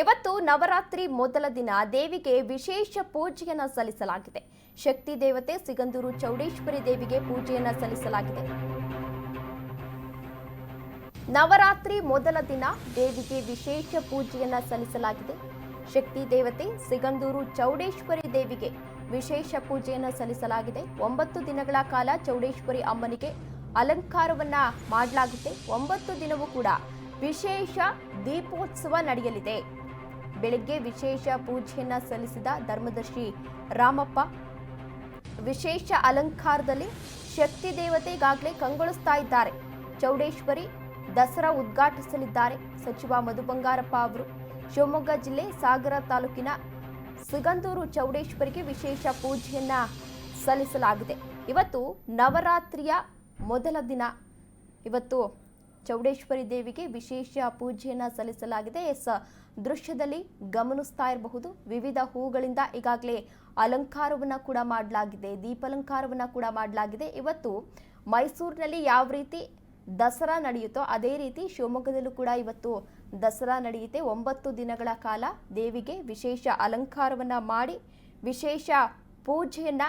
ಇವತ್ತು ನವರಾತ್ರಿ ಮೊದಲ ದಿನ ದೇವಿಗೆ ವಿಶೇಷ ಪೂಜೆಯನ್ನು ಸಲ್ಲಿಸಲಾಗಿದೆ. ಶಕ್ತಿ ದೇವತೆ ಸಿಗಂದೂರು ಚೌಡೇಶ್ವರಿ ದೇವಿಗೆ ಪೂಜೆಯನ್ನು ಸಲ್ಲಿಸಲಾಗಿದೆ. ನವರಾತ್ರಿ ಮೊದಲ ದಿನ ದೇವಿಗೆ ವಿಶೇಷ ಪೂಜೆಯನ್ನು ಸಲ್ಲಿಸಲಾಗಿದೆ. ಶಕ್ತಿ ದೇವತೆ ಸಿಗಂದೂರು ಚೌಡೇಶ್ವರಿ ದೇವಿಗೆ ವಿಶೇಷ ಪೂಜೆಯನ್ನು ಸಲ್ಲಿಸಲಾಗಿದೆ. ಒಂಬತ್ತು ದಿನಗಳ ಕಾಲ ಚೌಡೇಶ್ವರಿ ಅಮ್ಮನಿಗೆ ಅಲಂಕಾರವನ್ನ ಮಾಡಲಾಗುತ್ತೆ. ಒಂಬತ್ತು ದಿನವೂ ಕೂಡ ವಿಶೇಷ ದೀಪೋತ್ಸವ ನಡೆಯಲಿದೆ. ಬೆಳಗ್ಗೆ ವಿಶೇಷ ಪೂಜೆಯನ್ನ ಸಲ್ಲಿಸಿದ ಧರ್ಮದರ್ಶಿ ರಾಮಪ್ಪ. ವಿಶೇಷ ಅಲಂಕಾರದಲ್ಲಿ ಶಕ್ತಿ ದೇವತೆ ಈಗಾಗಲೇ ಕಂಗೊಳಿಸ್ತಾ ಇದ್ದಾರೆ. ಚೌಡೇಶ್ವರಿ ದಸರಾ ಉದ್ಘಾಟಿಸಲಿದ್ದಾರೆ. ಸಚಿವ ಮಧು ಬಂಗಾರಪ್ಪ ಅವರು. ಶಿವಮೊಗ್ಗ ಜಿಲ್ಲೆ ಸಾಗರ ತಾಲೂಕಿನ ಸಿಗಂದೂರು ಚೌಡೇಶ್ವರಿಗೆ ವಿಶೇಷ ಪೂಜೆಯನ್ನ ಸಲ್ಲಿಸಲಾಗಿದೆ. ಇವತ್ತು ನವರಾತ್ರಿಯ ಮೊದಲ ದಿನ. ಇವತ್ತು ಚೌಡೇಶ್ವರಿ ದೇವಿಗೆ ವಿಶೇಷ ಪೂಜೆಯನ್ನ ಸಲ್ಲಿಸಲಾಗಿದೆ. ಎಸ್ ದೃಶ್ಯದಲ್ಲಿ ಗಮನಿಸ್ತಾ ಇರಬಹುದು. ವಿವಿಧ ಹೂಗಳಿಂದ ಈಗಾಗಲೇ ಅಲಂಕಾರವನ್ನ ಕೂಡ ಮಾಡಲಾಗಿದೆ. ದೀಪಾಲಂಕಾರವನ್ನು ಕೂಡ ಮಾಡಲಾಗಿದೆ. ಇವತ್ತು ಮೈಸೂರಿನಲ್ಲಿ ಯಾವ ರೀತಿ ದಸರಾ ನಡೆಯುತ್ತೋ ಅದೇ ರೀತಿ ಶಿವಮೊಗ್ಗದಲ್ಲೂ ಕೂಡ ಇವತ್ತು ದಸರಾ ನಡೆಯುತ್ತೆ. ಒಂಬತ್ತು ದಿನಗಳ ಕಾಲ ದೇವಿಗೆ ವಿಶೇಷ ಅಲಂಕಾರವನ್ನ ಮಾಡಿ ವಿಶೇಷ ಪೂಜೆಯನ್ನ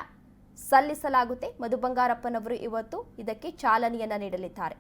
ಸಲ್ಲಿಸಲಾಗುತ್ತೆ. ಮಧು ಬಂಗಾರಪ್ಪನವರು ಇವತ್ತು ಇದಕ್ಕೆ ಚಾಲನೆಯನ್ನು ನೀಡಲಿದ್ದಾರೆ.